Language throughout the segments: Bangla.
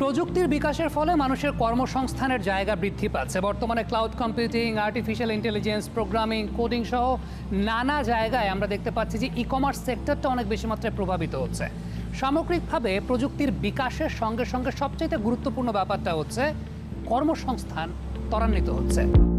প্রযুক্তির বিকাশের ফলে মানুষের কর্মসংস্থানের জায়গা বৃদ্ধি পাচ্ছে। বর্তমানে cloud computing artificial intelligence programming coding সহ নানা জায়গায় আমরা দেখতে পাচ্ছি যে ই কমার্স সেক্টরটা অনেক বেশি মাত্রায় প্রভাবিত হচ্ছে। সামগ্রিকভাবে প্রযুক্তির বিকাশের সঙ্গে সঙ্গে সবচেয়ে গুরুত্বপূর্ণ ব্যাপারটা হচ্ছে কর্মসংস্থান ত্বরান্বিত হচ্ছে।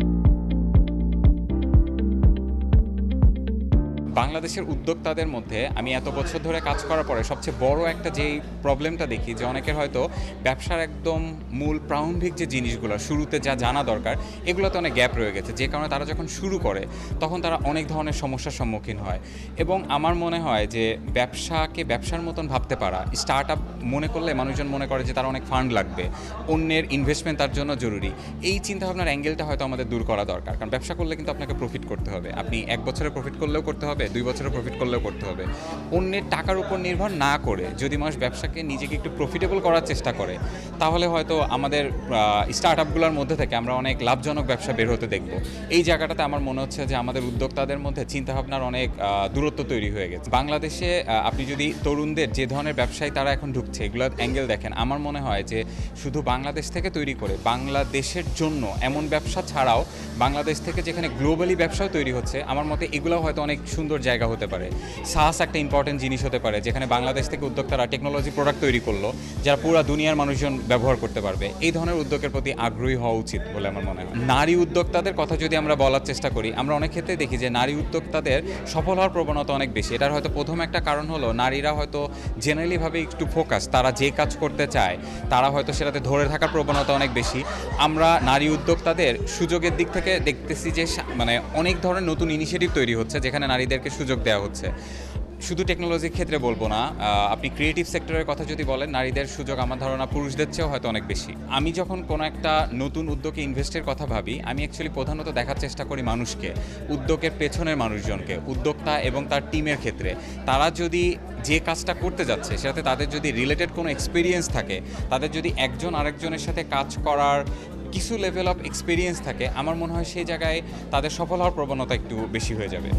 বাংলাদেশের উদ্যোক্তাদের মধ্যে আমি এত বছর ধরে কাজ করার পরে সবচেয়ে বড় একটা যেই প্রবলেমটা দেখি, যে অনেকের হয়তো ব্যবসার একদম মূল প্রারম্ভিক যে জিনিসগুলো, শুরুতে যা জানা দরকার, এগুলোতে অনেক গ্যাপ রয়ে গেছে। যে কারণে তারা যখন শুরু করে, তখন তারা অনেক ধরনের সমস্যার সম্মুখীন হয়। এবং আমার মনে হয় যে ব্যবসাকে ব্যবসার মতন ভাবতে পারা স্টার্ট আপ মনে করলে মানুষজন মনে করে যে তার অনেক ফান্ড লাগবে, অন্যের ইনভেস্টমেন্ট তার জন্য জরুরি। এই চিন্তাভাবনার অ্যাঙ্গেলটা হয়তো আমাদের দূর করা দরকার। কারণ ব্যবসা করলে কিন্তু আপনাকে প্রফিট করতে হবে। আপনি এক বছরে প্রফিট করলেও করতে হবে। দুই বছরে প্রফিট করলেও করতে হবে। অন্যের টাকার উপর নির্ভর না করে যদি মানুষ ব্যবসাকে নিজেকে একটু প্রফিটেবল করার চেষ্টা করে, তাহলে হয়তো আমাদের স্টার্ট আপগুলোর মধ্যে থেকে আমরা অনেক লাভজনক ব্যবসা বের হতে দেখব। এই জায়গাটাতে আমার মনে হচ্ছে যে আমাদের উদ্যোক্তাদের মধ্যে চিন্তাভাবনার অনেক দূরত্ব তৈরি হয়ে গেছে। বাংলাদেশে আপনি যদি তরুণদের যে ধরনের ব্যবসায় তারা এখন ঢুকছে, এগুলোর অ্যাঙ্গেল দেখেন, আমার মনে হয় যে শুধু বাংলাদেশ থেকে তৈরি করে, বাংলাদেশের জন্য এমন ব্যবসা ছাড়াও বাংলাদেশ থেকে যেখানে গ্লোবালি ব্যবসাও তৈরি হচ্ছে, আমার মতে এগুলো হয়তো অনেক সুন্দর জায়গা হতে পারে। সাহস একটা ইম্পর্টেন্ট জিনিস হতে পারে, যেখানে বাংলাদেশ থেকে উদ্যোক্তারা টেকনোলজি প্রোডাক্ট তৈরি করল, যারা পুরো দুনিয়ার মানুষজন ব্যবহার করতে পারবে। এই ধরনের উদ্যোগের প্রতি আগ্রহী হওয়া উচিত বলে আমার মনে হয়। নারী উদ্যোক্তাদের কথা যদি আমরা বলার চেষ্টা করি, আমরা অনেক ক্ষেত্রে দেখি যে নারী উদ্যোক্তাদের সফল হওয়ার প্রবণতা অনেক বেশি। এটার হয়তো প্রথম একটা কারণ হলো, নারীরা হয়তো জেনারেলিভাবে একটু ফোকাস তারা যে কাজ করতে চায়, তারা হয়তো সেটাতে ধরে থাকার প্রবণতা অনেক বেশি। আমরা নারী উদ্যোক্তাদের সুযোগের দিক থেকে দেখতেছি যে মানে অনেক ধরনের নতুন ইনিশিয়েটিভ তৈরি হচ্ছে, যেখানে নারীদেরকে সুযোগ দেওয়া হচ্ছে। শুধু টেকনোলজির ক্ষেত্রে বলব না আপনি ক্রিয়েটিভ সেক্টরের কথা যদি বলেন, নারীদের সুযোগ আমার ধারণা পুরুষদের চেয়েও হয়তো অনেক বেশি। আমি যখন কোনো একটা নতুন উদ্যোগে ইনভেস্টের কথা ভাবি, আমি অ্যাকচুয়ালি প্রধানত দেখার চেষ্টা করি মানুষকে, উদ্যোগের পেছনের মানুষজনকে, উদ্যোক্তা এবং তার টিমের ক্ষেত্রে। তারা যদি যে কাজটা করতে যাচ্ছে, সেটাতে তাদের যদি রিলেটেড কোনো এক্সপিরিয়েন্স থাকে, তাদের যদি একজন আরেকজনের সাথে কাজ করার কিছু লেভেল অফ এক্সপিরিয়েন্স থাকে, আমার মনে হয় সেই জায়গায় তাদের সফল হওয়ার প্রবণতা একটু বেশি হয়ে যাবে।